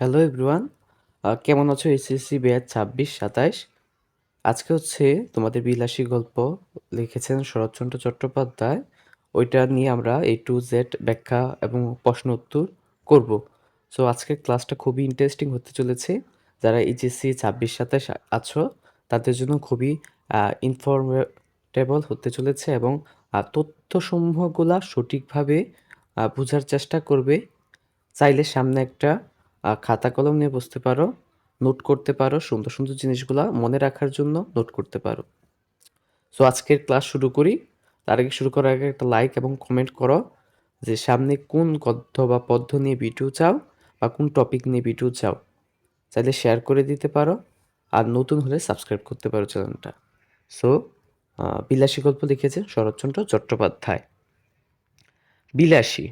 Hello everyone কেমন আছো? SSC batch ছাব্বিশ, সাতাইশ। আজকে হচ্ছে তোমাদের বিলাসী গল্প লিখেছেন শরৎচন্দ্র চট্টোপাধ্যায়। ওইটা নিয়ে আমরা এ টু জেড ব্যাখ্যা এবং প্রশ্ন উত্তর করব। সো আজকের ক্লাসটা খুবই ইন্টারেস্টিং হতে চলেছে। যারা এইচএসসি ছাব্বিশ, সাতাইশ আছো, তাদের জন্য খুবই ইনফরমেটেবল হতে চলেছে এবং তথ্যসমূহগুলা সঠিকভাবে বোঝার চেষ্টা করবে। চাইলে সামনে একটা খাতা কলম নিয়ে বসতে পারো নোট করতে পারো, সুন্দর সুন্দর জিনিসগুলা মনে রাখার জন্য নোট করতে পারো। সো আজকের ক্লাস শুরু করি। তার আগে শুরু করার আগে একটা লাইক এবং কমেন্ট করো যে সামনে কোন গদ্য বা পদ্য নিয়ে ভিডিও চাও বা কোন টপিক নিয়ে ভিডিও চাও। চাইলে শেয়ার করে দিতে পারো আর নতুন হলে সাবস্ক্রাইব করতে পারো চ্যানেলটা সো বিলাসী গল্প লিখেছেন শরৎচন্দ্র চট্টোপাধ্যায়। বিলাসী।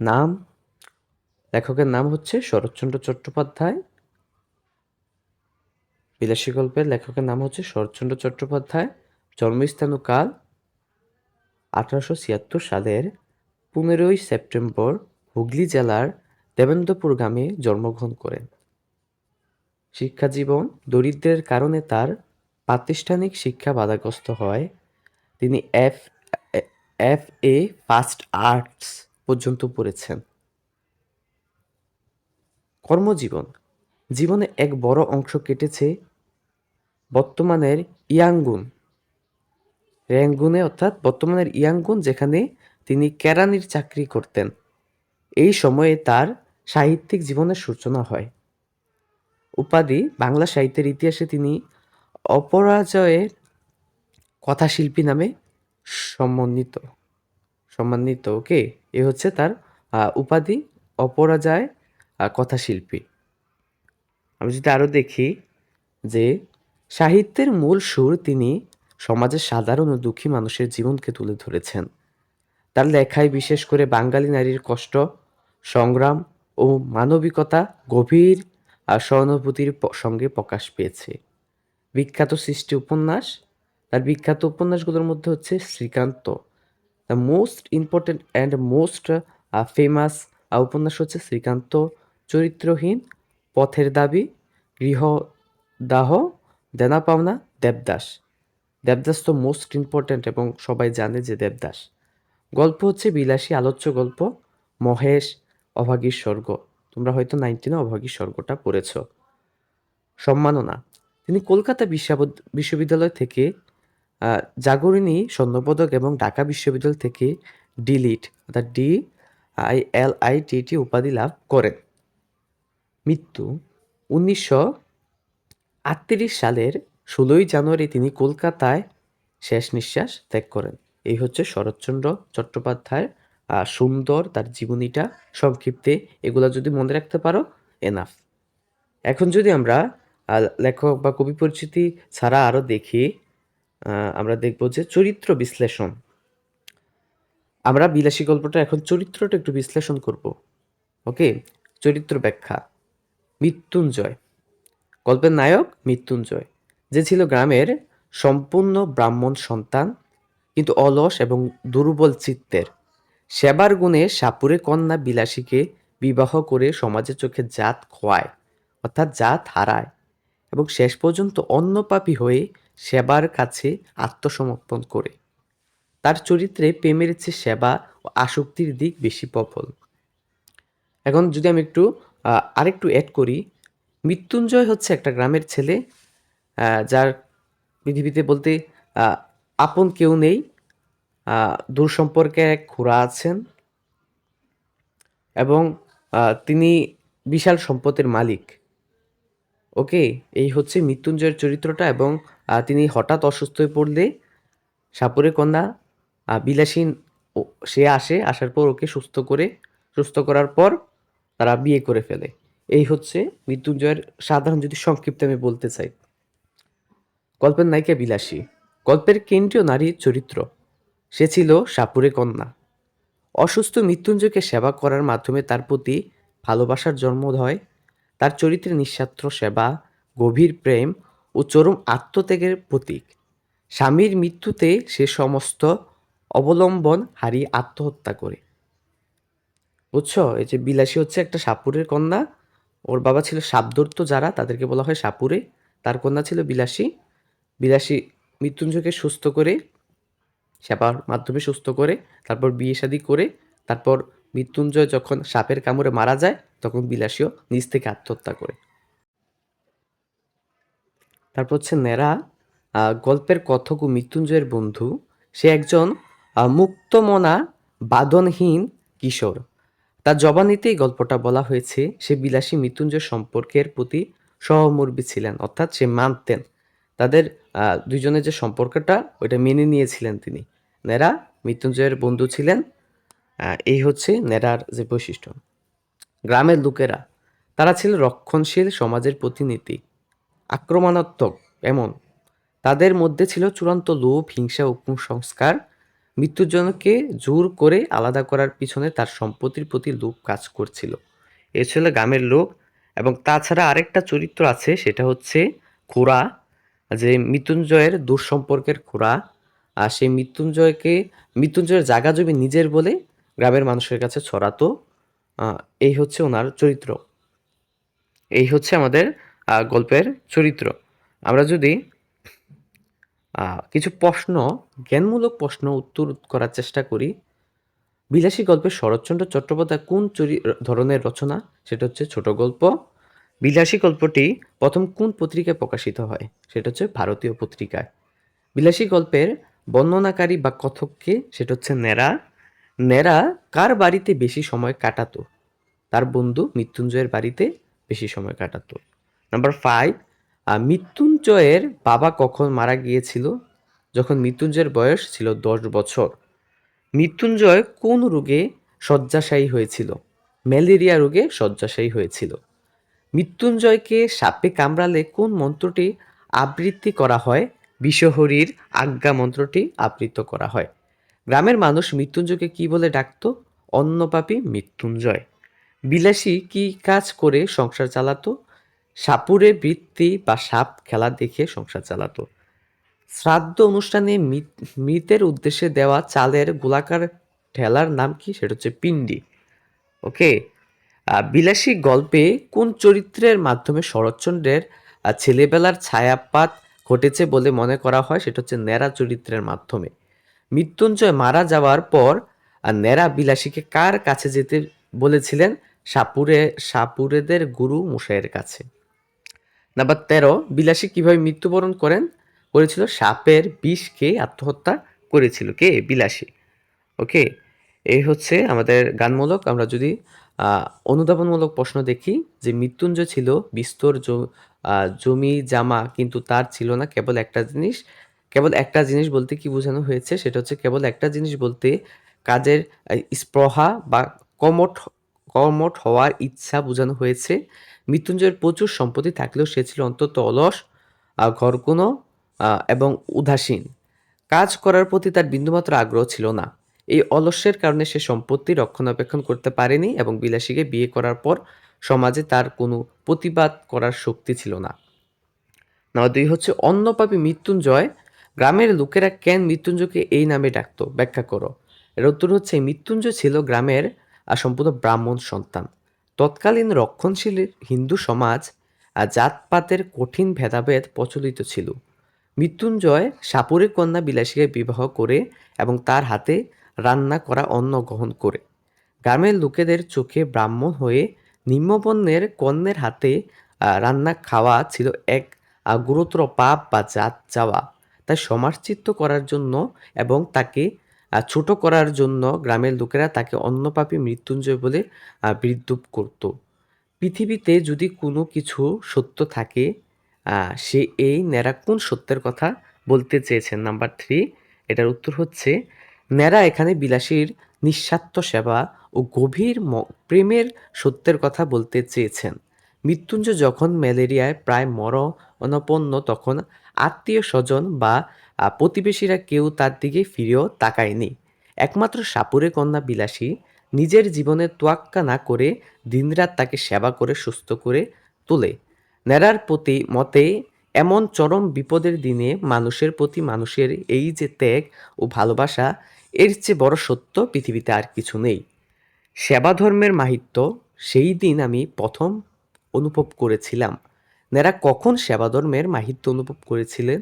নাম লেখকের নাম হচ্ছে শরৎচন্দ্র চট্টোপাধ্যায়। বিলাসী গল্পের লেখকের নাম হচ্ছে শরৎচন্দ্র চট্টোপাধ্যায়। জন্মস্থান ও কাল আঠারোশো ছিয়াত্তর সালের পনেরোই সেপ্টেম্বর হুগলি জেলার দেবেন্দ্রপুর গ্রামে জন্মগ্রহণ করেন। শিক্ষাজীবন দরিদ্রের কারণে তার প্রাতিষ্ঠানিক শিক্ষা বাধাগ্রস্ত হয়। তিনি F F A first arts পর্যন্ত পড়েছেন। কর্মজীবন। জীবনে এক বড় অংশ কেটেছে বর্তমানের ইয়াঙ্গুন। র্যাঙ্গুনে অর্থাৎ বর্তমানের ইয়াঙ্গুন যেখানে তিনি কেরানির চাকরি করতেন। এই সময়ে তার সাহিত্যিক জীবনের সূচনা হয়। উপাধি বাংলা সাহিত্যের ইতিহাসে তিনি অপরাজয়ের কথাশিল্পী নামে সম্মানিত। সম্মানিত, ওকে? এ হচ্ছে তার উপাধি অপরাজয় কথাশিল্পী। আমি যদি আরও দেখি যে সাহিত্যের মূল সুর তিনি সমাজের সাধারণ ও দুঃখী মানুষের জীবনকে তুলে ধরেছেন। তার লেখায় বিশেষ করে বাঙালি নারীর কষ্ট, সংগ্রাম ও মানবিকতা গভীর আর সহানুভূতির সঙ্গে প্রকাশ পেয়েছে। বিখ্যাত সৃষ্টি উপন্যাস, তার বিখ্যাত উপন্যাসগুলোর মধ্যে হচ্ছে Srikanta. The most important and most famous উপন্যাস হচ্ছে শ্রীকান্ত। চরিত্রহীন, পথের দাবি, গৃহদাহ দেনা পাওনা দেবদাস। দেবদাস তো মোস্ট ইম্পর্ট্যান্ট এবং সবাই জানে যে দেবদাস। গল্প হচ্ছে বিলাসী আলোচ্য গল্প, মহেশ, অভাগীর স্বর্গ। তোমরা হয়তো নাইনটিনে অভাগীর স্বর্গটা পড়েছ। সম্মাননা। তিনি কলকাতা বিশ্ববিদ- বিশ্ববিদ্যালয় থেকে জাগরণী স্বর্ণপদক এবং ঢাকা বিশ্ববিদ্যালয় থেকে ডিলিট অর্থাৎ D I L I T T উপাধি লাভ করেন। মৃত্যু উনিশশো আটত্রিশ সালের ষোলোই জানুয়ারি তিনি কলকাতায় শেষ নিঃশ্বাস ত্যাগ করেন। এই হচ্ছে শরৎচন্দ্র চট্টোপাধ্যায়ের সুন্দর তার জীবনীটা সংক্ষিপ্তে। এগুলো যদি মনে রাখতে পারো এনাফ এখন যদি আমরা লেখক বা কবি পরিচিতি ছাড়া আরও দেখি আমরা দেখব যে চরিত্র বিশ্লেষণ। আমরা বিলাসী গল্পটা এখন চরিত্রটা একটু বিশ্লেষণ করব। ওকে? চরিত্র ব্যাখ্যা। মৃত্যুঞ্জয়। গল্পের নায়ক মৃত্যুঞ্জয়, যে ছিল গ্রামের সম্পূর্ণ ব্রাহ্মণ সন্তান, কিন্তু অলস এবং দুর্বল চিত্তের। সেবার গুণে সাপুরে কন্যা বিলাসীকে বিবাহ করে সমাজের চোখে জাত খোয়ায়, অর্থাৎ জাত হারায় এবং শেষ পর্যন্ত অন্নপাপী হয়ে সেবার কাছে আত্মসমর্পণ করে। তার চরিত্রে প্রেমের চেয়ে সেবা ও আসক্তির দিক বেশি প্রবল। এখন যদি আমি একটু আরেকটু অ্যাড করি। মৃত্যুঞ্জয় হচ্ছে একটা গ্রামের ছেলে যার পৃথিবীতে বলতে আপন কেউ নেই দূর সম্পর্কে এক খুড়া আছেন এবং তিনি বিশাল সম্পদের মালিক। ওকে, এই হচ্ছে মৃত্যুঞ্জয়ের চরিত্রটা এবং তিনি হঠাৎ অসুস্থ হয়ে পড়লে সাপুরে কন্যা বিলাসীন সে আসে, আসার পর ওকে সুস্থ করে, সুস্থ করার পর তারা বিয়ে করে ফেলে। এই হচ্ছে মৃত্যুঞ্জয়ের সাধারণ যদি সংক্ষিপ্ত আমি বলতে চাই। গল্পের নায়িকা বিলাসী। গল্পের কেন্দ্রীয় নারীর চরিত্র। সে ছিল সাপুরে কন্যা। অসুস্থ মৃত্যুঞ্জয়কে সেবা করার মাধ্যমে তার প্রতি ভালোবাসার জন্ম হয়। তার চরিত্রে নিঃস্বার্থ সেবা, গভীর প্রেম ও চরম আত্মত্যাগের প্রতীক। স্বামীর মৃত্যুতে সে সমস্ত অবলম্বন হারিয়ে আত্মহত্যা করে। বুঝছ? এই যে বিলাসী হচ্ছে একটা সাপুরের কন্যা। ওর বাবা ছিল সাপদর্ত যারা, তাদেরকে বলা হয় সাপুরে। তার কন্যা ছিল বিলাসী। বিলাসী মৃত্যুঞ্জয়কে সুস্থ করে, সেবার মাধ্যমে সুস্থ করে, তারপর বিয়ে শাদি করে, তারপর মৃত্যুঞ্জয় যখন সাপের কামড়ে মারা যায়, তখন বিলাসীও নিজ থেকে আত্মহত্যা করে। তারপর হচ্ছে নেরা গল্পের কথক ও মৃত্যুঞ্জয়ের বন্ধু। সে একজন মুক্তমনা, বাদনহীন কিশোর। তার জবানিতেই গল্পটা বলা হয়েছে সে বিলাসী মৃত্যুঞ্জয় সম্পর্কের প্রতি সহমর্মী ছিলেন অর্থাৎ সে মানতেন। তাদের আহ, দুইজনের যে সম্পর্কটা ওইটা মেনে নিয়েছিলেন তিনি। নেরা মৃত্যুঞ্জয়ের বন্ধু ছিলেন এই হচ্ছে নেরার যে বৈশিষ্ট্য। গ্রামের লোকেরা তারা ছিল রক্ষণশীল সমাজের প্রতিনিধি আক্রমণাত্মক এমন। তাদের মধ্যে ছিল চূড়ান্ত লোভ হিংসা ও কুসংস্কার মৃত্যুজনকে জোর করে আলাদা করার পিছনে তার সম্পত্তির প্রতি লোভ কাজ করছিল। এ ছিল গ্রামের লোক এবং তাছাড়া আরেকটা চরিত্র আছে, সেটা হচ্ছে খোরা যে মৃত্যুঞ্জয়ের দূর সম্পর্কের খোরা আর সেই মৃত্যুঞ্জয়কে, মৃত্যুঞ্জয়ের জায়গা জমি নিজের বলে গ্রামের মানুষের কাছে ছড়াতো। এই হচ্ছে ওনার চরিত্র। এই হচ্ছে আমাদের গল্পের চরিত্র। আমরা যদি কিছু প্রশ্ন, জ্ঞানমূলক প্রশ্ন উত্তর করার চেষ্টা করি। বিলাসী গল্পের শরৎচন্দ্র চট্টোপাধ্যায় কোন চরি ধরনের রচনা? সেটা হচ্ছে ছোট গল্প। বিলাসী গল্পটি প্রথম কোন পত্রিকায় প্রকাশিত হয়? সেটা হচ্ছে ভারতীয় পত্রিকায়। বিলাসী গল্পের বর্ণনাকারী বা কথককে সেটা হচ্ছে নেরা নেরা কার বাড়িতে বেশি সময় কাটাতো? তার বন্ধু মৃত্যুঞ্জয়ের বাড়িতে বেশি সময় কাটাতো। নাম্বার ফাইভ মৃত্যুঞ্জয়ের বাবা কখন মারা গিয়েছিল? যখন মৃত্যুঞ্জয়ের বয়স ছিল দশ বছর। মৃত্যুঞ্জয় কোন রোগে শয্যাশায়ী হয়েছিল? ম্যালেরিয়া রোগে শয্যাশায়ী হয়েছিল। মৃত্যুঞ্জয়কে সাপে কামড়ালে কোন মন্ত্রটি আবৃত্তি করা হয়? বিশ্বহরীর আজ্ঞা মন্ত্রটি আবৃত্ত করা হয়। গ্রামের মানুষ মৃত্যুঞ্জয়কে কি বলে ডাকতো? অন্নপাপী মৃত্যুঞ্জয়। বিলাসী কি কাজ করে সংসার চালাতো? সাপুরে বৃত্তি বা সাপ খেলা দেখে সংসার চালাতো। শ্রাদ্ধ অনুষ্ঠানে মৃত- মৃতের উদ্দেশ্যে দেওয়া চালের গোলাকার ঠেলার নাম কি? সেটা হচ্ছে পিণ্ডি। ওকে? বিলাসী গল্পে কোন চরিত্রের মাধ্যমে শরৎচন্দ্রের ছেলেবেলার ছায়াপাত ঘটেছে বলে মনে করা হয়? সেটা হচ্ছে ন্যাড়া চরিত্রের মাধ্যমে। মৃত্যুঞ্জয় মারা যাওয়ার পর ন্যাড়া বিলাসীকে কার কাছে যেতে বলেছিলেন? সাপুরে, সাপুরেদের গুরু মশাইয়ের কাছে। নাম্বার তেরো, বিলাসী কীভাবে মৃত্যুবরণ করেন? করেছিল সাপের বিষ খেয়ে আত্মহত্যা করেছিল। কে? বিলাসী। ওকে? এই হচ্ছে আমাদের গানমূলক। আমরা যদি অনুধাবনমূলক প্রশ্ন দেখি, যে মৃত্যুঞ্জয় ছিল বিস্তর জমি জামা, কিন্তু তার ছিল না কেবল একটা জিনিস। কেবল একটা জিনিস বলতে কি বোঝানো হয়েছে? সেটা হচ্ছে কেবল একটা জিনিস বলতে কাজের স্পৃহা বা কমঠ কর্মঠ হওয়ার ইচ্ছা বোঝানো হয়েছে। মৃত্যুঞ্জয়ের প্রচুর সম্পত্তি থাকলেও সে ছিল অন্তত অলস ঘরকুনো এবং উদাসীন। কাজ করার প্রতি তার বিন্দুমাত্র আগ্রহ ছিল না। এই অলস্যের কারণে সে সম্পত্তি রক্ষণাবেক্ষণ করতে পারেনি এবং বিলাসীকে বিয়ে করার পর সমাজে তার কোনো প্রতিবাদ করার শক্তি ছিল না। না দুই হচ্ছে অন্নপাপী মৃত্যুঞ্জয়। গ্রামের লোকেরা কেন মৃত্যুঞ্জয়কে এই নামে ডাকতো? ব্যাখ্যা করো। এর উত্তর হচ্ছে, মৃত্যুঞ্জয় ছিল গ্রামের সম্পূর্ণ ব্রাহ্মণ সন্তান। তৎকালীন রক্ষণশীল হিন্দু সমাজ জাতপাতের কঠিন ভেদাভেদ প্রচলিত ছিল। মৃত্যুঞ্জয় সাপুরের কন্যা বিলাসীকে বিবাহ করে এবং তার হাতে রান্না করা অন্ন গ্রহণ করে। গ্রামের লোকেদের চোখে ব্রাহ্মণ হয়ে নিম্নবর্ণের কন্যের হাতে রান্না খাওয়া ছিল এক গুরুতর পাপ বা জাত যাওয়া তাই সমাজচিত্ত করার জন্য এবং তাকে ছোট করার জন্য গ্রামের লোকেরা তাকে অন্নপাপী মৃত্যুঞ্জয় বলে বিদ্রুপ করত। পৃথিবীতে যদি কোনো কিছু সত্য থাকে সে এই ন্যাড়া কোন সত্যের কথা বলতে চেয়েছেন? নাম্বার থ্রি এটার উত্তর হচ্ছে, ন্যাড়া এখানে বিলাসীর নিঃস্বার্থ সেবা ও গভীর প্রেমের সত্যের কথা বলতে চেয়েছেন। মৃত্যুঞ্জয় যখন ম্যালেরিয়ায় প্রায় মরণাপন্ন তখন আত্মীয় স্বজন বা প্রতিবেশীরা কেউ তার দিকে ফিরেও তাকায়নি। একমাত্র সাপুরে কন্যা বিলাসী নিজের জীবনের তোয়াক্কা না করে দিনরাত তাকে সেবা করে, সুস্থ করে তোলে। ন্যাড়ার প্রতি মতে এমন চরম বিপদের দিনে মানুষের প্রতি মানুষের এই যে ত্যাগ ও ভালোবাসা, এর চেয়ে বড় সত্য পৃথিবীতে আর কিছু নেই। সেবা ধর্মের মাহিত্য সেই দিন আমি প্রথম অনুভব করেছিলাম। নেরা কখন সেবা ধর্মের মাহিত্য অনুভব করেছিলেন?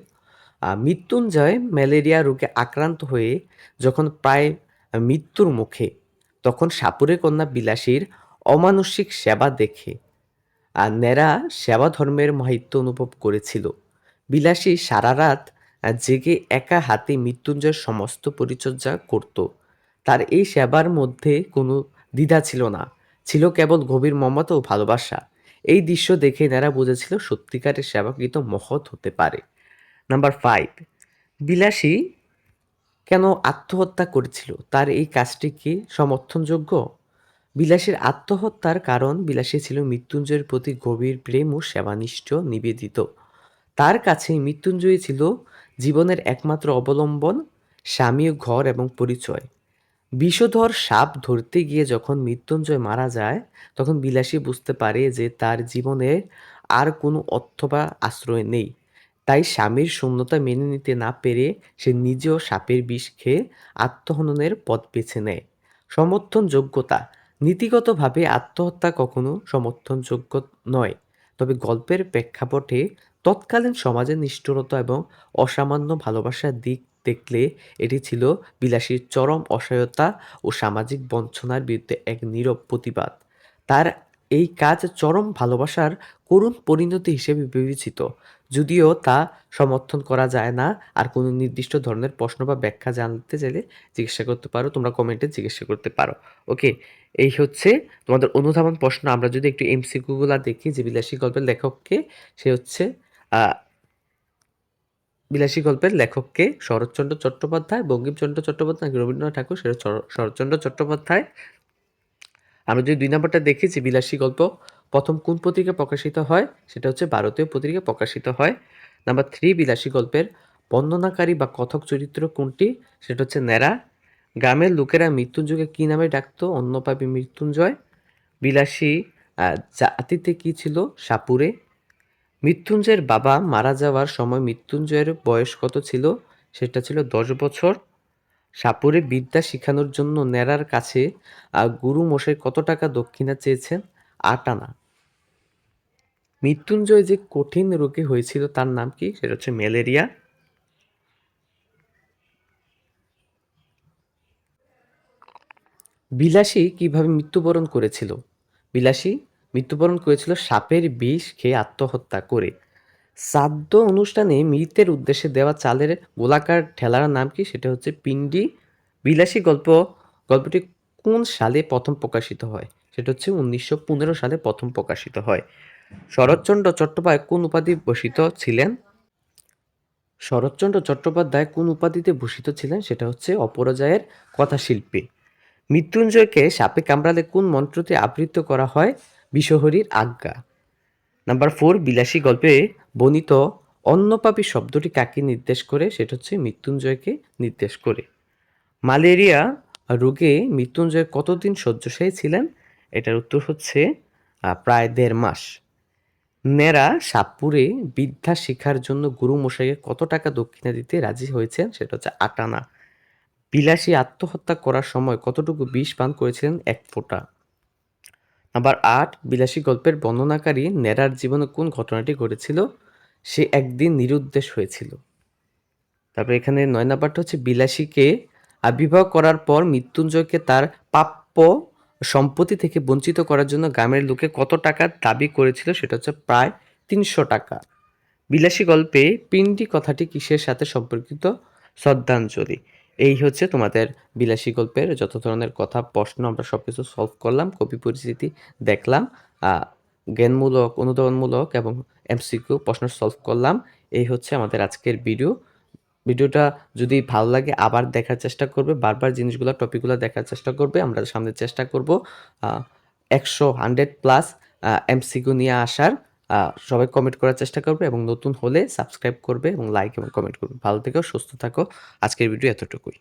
মৃত্যুঞ্জয় ম্যালেরিয়া রোগে আক্রান্ত হয়ে যখন প্রায় মৃত্যুর মুখে, তখন সাপুরে কন্যা বিলাসীর অমানসিক সেবা দেখে। আর নেরা সেবা ধর্মের মাহিত্য অনুভব করেছিল। বিলাসী সারা রাত জেগে একা হাতে মৃত্যুঞ্জয়ের সমস্ত পরিচর্যা করত। তার এই সেবার মধ্যে কোনো দ্বিধা ছিল না। ছিল কেবল গভীর মমতা ও ভালোবাসা। এই দৃশ্য দেখে নেরা বুঝেছিল সত্যিকারের সেবাকৃত মহৎ হতে পারে। নাম্বার ফাইভ বিলাসী কেন আত্মহত্যা করেছিল? তার এই কাজটি কি সমর্থনযোগ্য? বিলাসীর আত্মহত্যার কারণ বিলাসী ছিল মৃত্যুঞ্জয়ের প্রতি গভীর প্রেম ও সেবানিষ্ঠ, নিবেদিত। তার কাছে মৃত্যুঞ্জয়ী ছিল জীবনের একমাত্র অবলম্বন, স্বামী ঘর এবং পরিচয়। বিষধর সাপ ধরতে গিয়ে যখন মৃত্যুঞ্জয় মারা যায়, তখন বিলাসী বুঝতে পারে যে তার জীবনে আর কোনো অর্থ বা আশ্রয় নেই। তাই স্বামীর শূন্যতা মেনে নিতে না পেরে সে নিজেও সাপের বিষ খেয়ে আত্মহননের পথ বেছে নেয়। সমর্থন যোগ্যতা নীতিগতভাবে আত্মহত্যা কখনো সমর্থনযোগ্য নয়, তবে গল্পের প্রেক্ষাপটে তৎকালীন সমাজের নিষ্ঠুরতা এবং অসামান্য ভালোবাসার দিক দেখলে এটি ছিল বিলাসীর চরম অসহায়তা ও সামাজিক বঞ্চনার বিরুদ্ধে এক নীরব প্রতিবাদ। তার এই কাজ চরম ভালোবাসার করুণ পরিণতি হিসেবে বিবেচিত। যদিও তা সমর্থন করা যায় না, আর কোনো নির্দিষ্ট ধরনের প্রশ্ন বা ব্যাখ্যা জানতে চাইলে জিজ্ঞাসা করতে পারো, তোমরা কমেন্টে জিজ্ঞাসা করতে পারো। ওকে, এই হচ্ছে তোমাদের অনুধাবন প্রশ্ন। আমরা যদি একটু এমসিকিউগুলো দেখি, যে বিলাসী গল্পের লেখককে, সে হচ্ছে বিলাসী গল্পের লেখককে শরৎচন্দ্র চট্টোপাধ্যায় বঙ্কিমচন্দ্র চট্টোপাধ্যায় রবীন্দ্রনাথ ঠাকুর শরৎচন্দ্র চট্টোপাধ্যায় আমরা যদি দুই নম্বরটা দেখি যে বিলাসী গল্প, প্রথম কোন পত্রিকা প্রকাশিত হয়? সেটা হচ্ছে ভারতীয় পত্রিকা প্রকাশিত হয়। নাম্বার থ্রি, বিলাসী গল্পের বর্ণনাকারী বা কথক চরিত্র কোনটি? সেটা হচ্ছে ন্যাড়া। গ্রামের লোকেরা মৃত্যুঞ্জয়কে কী নামে ডাকতো? অন্যপাবী মৃত্যুঞ্জয়। বিলাসী জাতিতে কী ছিল? সাপুরে। মৃত্যুঞ্জয়ের বাবা মারা যাওয়ার সময় মৃত্যুঞ্জয়ের বয়স কত ছিল? সেটা ছিল দশ বছর। সাপুরে বিদ্যা শিখানোর জন্য ন্যাড়ার কাছে আহ, গুরু মশাই কত টাকা দক্ষিণা চেয়েছেন? আট আনা। মৃত্যুঞ্জয় যে কঠিন রোগে হয়েছিল তার নাম কি? সেটা হচ্ছে ম্যালেরিয়া। বিলাসী কীভাবে মৃত্যুবরণ করেছিল? বিলাসী মৃত্যুবরণ করেছিল সাপের বিষ খেয়ে আত্মহত্যা করে। শ্রাদ্ধ অনুষ্ঠানে মৃতের উদ্দেশ্যে দেওয়া চালের গোলাকার ঠেলার নাম কি? সেটা হচ্ছে পিণ্ডি। বিলাসী গল্প, গল্পটি কোন সালে প্রথম প্রকাশিত হয়? সেটা হচ্ছে উনিশশো পনেরো সালে প্রথম প্রকাশিত হয়। শরৎচন্দ্র চট্টোপাধ্যায় কোন উপাধি ভূষিত ছিলেন? শরৎচন্দ্র চট্টোপাধ্যায় কোন উপাধিতে ভূষিত ছিলেন? সেটা হচ্ছে অপরাজয়ের কথাশিল্পী। মৃত্যুঞ্জয়কে সাপে কামড়ালে কোন মন্ত্রতে আবৃত্ত করা হয়? বিশহরীর আজ্ঞা। নাম্বার ফোর বিলাসী গল্পে বর্ণিত অন্নপাপী শব্দটি কাকে নির্দেশ করে? সেটা হচ্ছে মৃত্যুঞ্জয়কে নির্দেশ করে। ম্যালেরিয়া রোগে মৃত্যুঞ্জয় কতদিন শয্যাশায়ী ছিলেন? এটার উত্তর হচ্ছে প্রায় দেড় মাস। নেরা সাপুরে বিদ্যা শেখার জন্য গুরু মশাইকে কত টাকা দক্ষিণা দিতে রাজি হয়েছেন? সেটা হচ্ছে আটানা। বিলাসী আত্মহত্যা করার সময় কতটুকু বিষ পান করেছিলেন? এক ফোঁটা। নাম্বার আট, বিলাসী গল্পের বর্ণনাকারী নেরার জীবনে কোন ঘটনাটি ঘটেছিল? সে একদিন নিরুদ্দেশ হয়েছিল। তারপর এখানে নয় নাম্বারটা হচ্ছে বিলাসীকে বিবাহ করার পর মৃত্যুঞ্জয়কে তার প্রাপ্য সম্পত্তি থেকে বঞ্চিত করার জন্য গ্রামের লোকে কত টাকা দাবি করেছিল সেটা হচ্ছে প্রায় তিনশো টাকা। বিলাসী গল্পে পিন্ডি কথাটি কিসের সাথে সম্পর্কিত? শ্রদ্ধাঞ্জলি। এই হচ্ছে তোমাদের বিলাসী গল্পের যত ধরনের কথা, প্রশ্ন আমরা সব কিছু সলভ করলাম কবি পরিস্থিতি দেখলাম জ্ঞানমূলক, অনুদানমূলক এবং এমসিকিউ প্রশ্ন সলভ করলাম। এই হচ্ছে আমাদের আজকের ভিডিও ভিডিওটা যদি ভালো লাগে আবার দেখার চেষ্টা করবে, বারবার জিনিসগুলো, টপিকগুলো দেখার চেষ্টা করবে, আমরা সামনে চেষ্টা করব একশো হান্ড্রেড প্লাস এমসিকিউ নিয়ে আসার। সবাই কমেন্ট করার চেষ্টা করবে এবং নতুন হলে সাবস্ক্রাইব করবে এবং লাইক এবং কমেন্ট করবে। ভালো থেকো, সুস্থ থাকো। আজকের ভিডিও এতটুকুই।